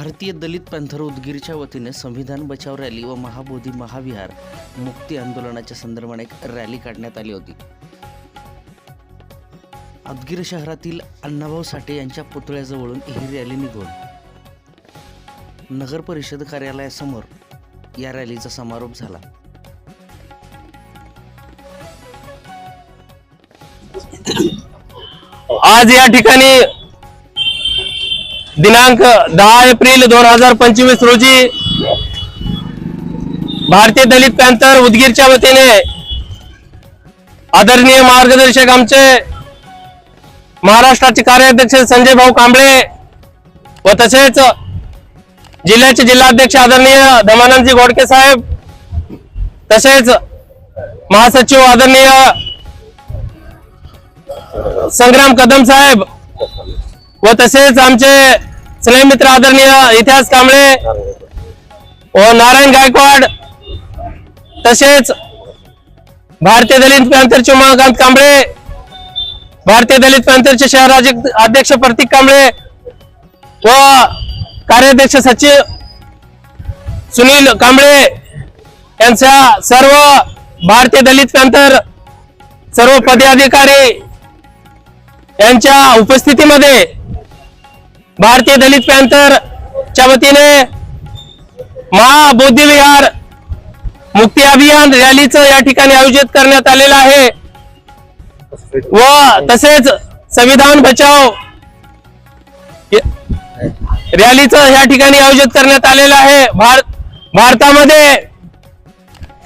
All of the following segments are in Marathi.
भारतीय दलित पॅंथर उदगीरच्या वतीने संविधान बचाव रॅली व महाबोधी महाविहार मुक्ती आंदोलनाच्या संदर्भाने एक रॅली काढण्यात आली होती. उदगीर शहरातील अण्णाभाऊ साठे यांच्या पुतळ्याजवळून ही रॅली निघून नगर परिषद कार्यालयासमोर या रॅलीचा समारोप झाला. आज या ठिकाणी दिनांक दहा एप्रिल दोन हजार पंचवीस रोजी भारतीय दलित पॅन्थर उदगीरच्या वतीने आदरणीय मार्गदर्शक आमचे महाराष्ट्राचे कार्याध्यक्ष संजय भाऊ कांबळे व तसेच जिल्ह्याचे जिल्हाध्यक्ष आदरणीय धमानंदजी गोडके साहेब तसेच महासचिव आदरणीय संग्राम कदम साहेब व तसेच आमचे स्नेहमित्र आदरणीय इतिहास कांबळे व नारायण गायकवाड तसेच भारतीय दलित पॅन्थरचे उमाकांत कांबळे भारतीय दलित पॅन्थरचे शहर अध्यक्ष- प्रतीक कांबळे व कार्याध्यक्ष सचिव सुनील कांबळे यांच्या सर्व भारतीय दलित पॅन्थर सर्व पदाधिकारी यांच्या उपस्थितीमध्ये भारतीय दलित पॅन्थर च्या वतीने महाबौद्धविहार मुक्ती अभियान रॅलीचं या ठिकाणी आयोजित करण्यात आलेलं आहे. व तसेच संविधान बचाव रॅलीचं या ठिकाणी आयोजित करण्यात आलेलं आहे. भार भारतामध्ये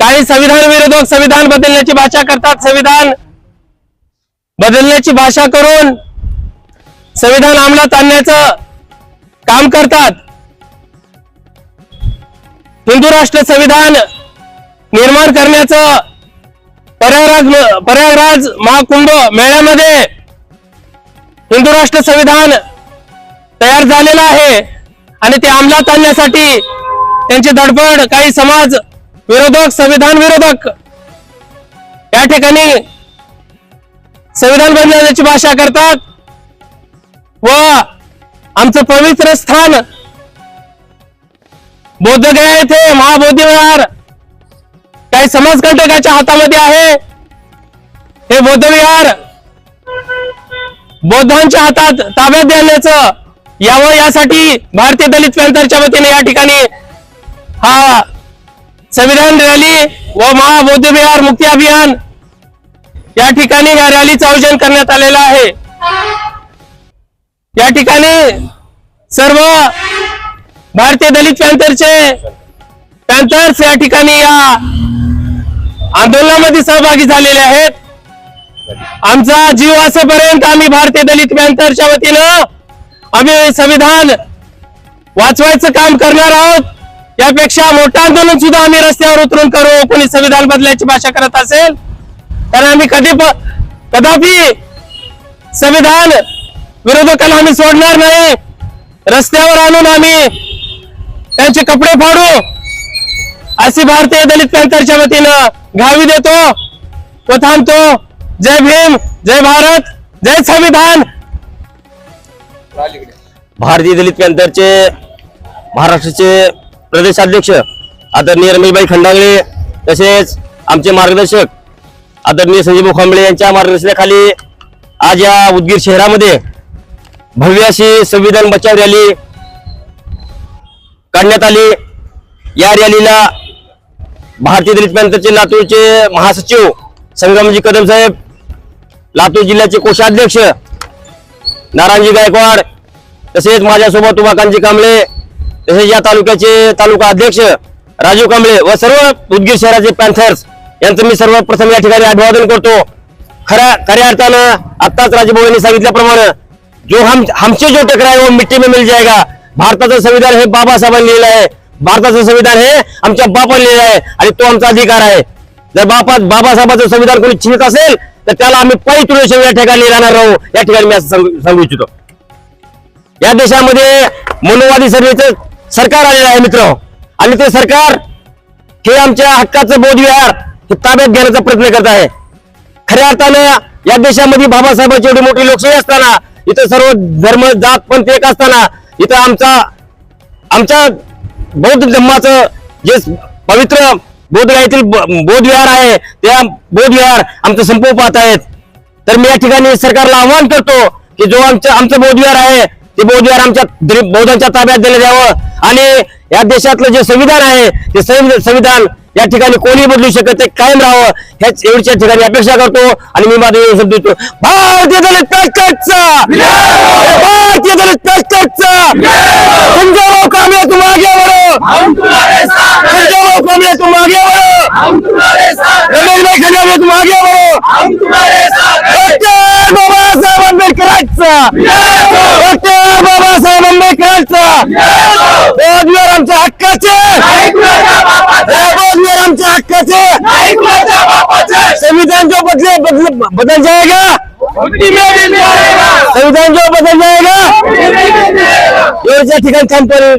काही संविधान विरोधक संविधान बदलण्याची भाषा करतात. संविधान बदलण्याची भाषा करून संविधान अंमलात आणण्याचं काम करतात. हिंदू राष्ट्र संविधान निर्माण करण्याचं प्रयागराज प्रयागराज महाकुंभ मेळ्यामध्ये हिंदू राष्ट्र संविधान तयार झालेलं आहे आणि ते अंमलात आणण्यासाठी त्यांची धडपड काही समाज विरोधक संविधान विरोधक या ठिकाणी संविधान बदलण्याची भाषा करतात व आमचं पवित्र स्थान. बोधगया येथे महाबोधी विहार काही समाजकंटकाच्या हातामध्ये आहे. हे बौद्धविहार बौद्धांच्या हातात ताब्यात देण्याचं यावं यासाठी भारतीय दलित पॅन्थरच्या वतीने या ठिकाणी हा संविधान रॅली व महाबोधविहार मुक्ती अभियान या ठिकाणी या रॅलीचं आयोजन करण्यात आलेलं आहे. या ठिकाणी सर्व भारतीय दलित पॅन्थरचे पॅन्थर्स या ठिकाणी या आंदोलनामध्ये सहभागी झालेले आहेत. आमचा जीव असेपर्यंत आम्ही भारतीय दलित पॅन्थरच्या वतीनं आम्ही संविधान वाचवायचं काम करणार आहोत. यापेक्षा मोठं आंदोलन सुद्धा आम्ही रस्त्यावर उतरून करू. कोणी संविधान बदलायची भाषा करत असेल तर आम्ही कधी कदापि संविधान विरोधकाला आम्ही सोडणार नाही. रस्त्यावर आणून आम्ही त्यांचे कपडे फाडू. अशी भारतीय दलित पॅंथरच्या वतीनं घावी देतो. व थांबतो. जय भीम जय भारत जय संविधान. भारतीय दलित पॅंथरचे महाराष्ट्राचे प्रदेशाध्यक्ष आदरणीय रमेशबाई खंडागळे तसेच आमचे मार्गदर्शक आदरणीय संजय खांबळे यांच्या मार्गदर्शनाखाली आज या उदगीर शहरामध्ये भव्य अशी संविधान बचाव रॅली काढण्यात आली. या रॅलीला भारतीय दलित पॅंथरचे लातूरचे महासचिव संग्रामजी कदम साहेब लातूर जिल्ह्याचे कोषाध्यक्ष नारायणजी गायकवाड तसेच माझ्यासोबत उमाकांतजी कांबळे तसेच या तालुक्याचे तालुका अध्यक्ष राजू कांबळे व सर्व उदगीर शहराचे पॅन्थर्स यांचं मी सर्वप्रथम या ठिकाणी अभिवादन करतो. खऱ्या खऱ्या अर्थानं आत्ताच राजभाऊ यांनी सांगितल्याप्रमाणे जो हम हमसे जो टकराए वो मिट्टी में मिल जाएगा। भारताचं संविधान हे बाबासाहेबांनी लिहिलं आहे. भारताचं संविधान हे आमच्या बापाने लिहिलं आहे. आणि तो आमचा अधिकार आहे. जर बापा बाबासाहेबांचं संविधान कोणी छिनत असेल तर त्याला आम्ही पायी तुळशी या ठिकाणी राहणार आहोत. या ठिकाणी मी असं सांगू सांगू इच्छितो. या देशामध्ये मनोवादी सर्वेचं सरकार आलेलं आहे मित्र. आणि ते सरकार हे आमच्या हक्काचं बोधविहार हे ताब्यात घेण्याचा प्रयत्न करत आहे. खऱ्या अर्थानं या देशामध्ये बाबासाहेबांची एवढी मोठी लोकशाही असताना इथं सर्व धर्म जात पंथ एक असताना इथं आमचा आमच्या बौद्ध धर्माचं जे पवित्र बौद्ध येथील बौद्ध आहे त्या बोधविहार आमचं संपू पाहत आहेत. तर मी या ठिकाणी सरकारला आवाहन करतो की जो आमचं आमचं बौद्ध विहार आहे ते बौद्ध विहार आमच्या बौद्धांच्या ताब्यात दिलं द्यावं आणि या देशातलं जे संविधान आहे ते संविधान या ठिकाणी कोणी बदलू शकत ते कायम राहावं. ह्याच एवढीच या ठिकाणी अपेक्षा करतो आणि मी माझा शब्द देतो. भारतीय दलित कष्टचा भारतीय दलित कष्टचा कामे तुम आगे बढ़ो समजावो कामे तुम आगे बढ़ो रमेश भाई खंडारे तुम आगे बढ़ो डॉक्टर बाबासाहेब आंबेडकरांचा! डॉक्टर बाबासाहेब आंबेडकरांचा! बोधवीर आमच्या हक्काचे! बोधवीर आमच्या हक्काचे. संविधान जो बदले बदल बदल जाएगा संविधान जो बदल जाएगा एवढ्या ठिकाणी थांबतो